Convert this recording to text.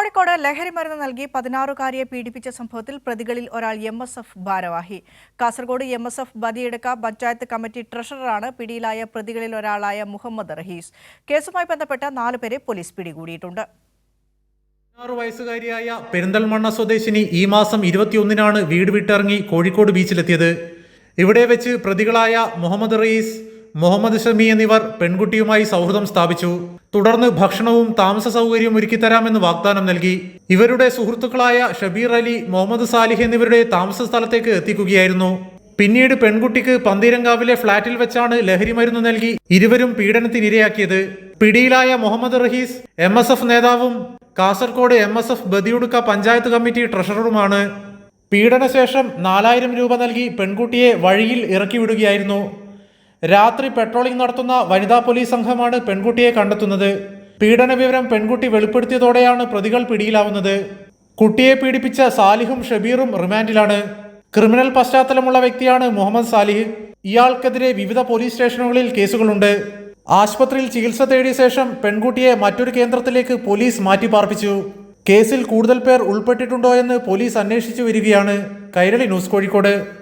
കോഴിക്കോട് ലഹരി മരുന്ന് നൽകി പതിനാറുകാരിയെ പീഡിപ്പിച്ച സംഭവത്തിൽ പ്രതികളിൽ ഒരാൾ എം എസ് എഫ് ഭാരവാഹി. Kasaragod M S F Badiyadka panchayat committee ട്രഷററാണ് പിടിയിലായ പ്രതികളിൽ ഒരാളായ മുഹമ്മദ് റഹീസ്. കേസുമായി ബന്ധപ്പെട്ട നാലുപേരെ പോലീസ് പിടികൂടിയിട്ടുണ്ട്. പതിനാറ് വയസ്സുകാരിയായ പെരിന്തൽമണ്ണ സ്വദേശിനി ഈ മാസം ഇരുപത്തിയൊന്നിനാണ് വീട് വിട്ടിറങ്ങി കോഴിക്കോട് ബീച്ചിലെത്തിയത്. ഇവിടെ വെച്ച് പ്രതികളായ മുഹമ്മദ് റയീസ് മുഹമ്മദ് ഷമി എന്നിവർ പെൺകുട്ടിയുമായി സൗഹൃദം സ്ഥാപിച്ചു. തുടർന്ന് ഭക്ഷണവും താമസ സൗകര്യവും ഒരുക്കിത്തരാമെന്ന് വാഗ്ദാനം നൽകി. ഇവരുടെ സുഹൃത്തുക്കളായ ഷബീർ അലി മുഹമ്മദ് സാലിഹ് എന്നിവരുടെ താമസ സ്ഥലത്തേക്ക് എത്തിക്കുകയായിരുന്നു. പിന്നീട് പെൺകുട്ടിക്ക് പന്തീരങ്കാവിലെ ഫ്ളാറ്റിൽ വെച്ചാണ് ലഹരി മരുന്ന് നൽകി ഇരുവരും പീഡനത്തിനിരയാക്കിയത്. പിടിയിലായ Muhammad Rahees M S F നേതാവും Kasaragod M S F Badiyadka panchayat committee ട്രഷററുമാണ്. പീഡനശേഷം നാലായിരം രൂപ നൽകി പെൺകുട്ടിയെ വഴിയിൽ ഇറക്കി വിടുകയായിരുന്നു രാത്രി പെട്രോളിംഗ് നടത്തുന്ന വനിതാ പോലീസ് സംഘമാണ് പെൺകുട്ടിയെ കണ്ടെത്തുന്നത്. പീഡന വിവരം പെൺകുട്ടി വെളിപ്പെടുത്തിയതോടെയാണ് പ്രതികൾ പിടിയിലാവുന്നത്. കുട്ടിയെ പീഡിപ്പിച്ച സാലിഹും ഷബീറും റിമാൻഡിലാണ്. ക്രിമിനൽ പശ്ചാത്തലമുള്ള വ്യക്തിയാണ് മുഹമ്മദ് സാലിഹ്. ഇയാൾക്കെതിരെ വിവിധ പോലീസ് സ്റ്റേഷനുകളിൽ കേസുകളുണ്ട്. ആശുപത്രിയിൽ ചികിത്സ തേടിയ ശേഷം പെൺകുട്ടിയെ മറ്റൊരു കേന്ദ്രത്തിലേക്ക് പോലീസ് മാറ്റിപ്പാർപ്പിച്ചു. കേസിൽ കൂടുതൽ പേർ ഉൾപ്പെട്ടിട്ടുണ്ടോ എന്ന് പോലീസ് അന്വേഷിച്ചു വരികയാണ്. കൈരളി ന്യൂസ് കോഴിക്കോട്.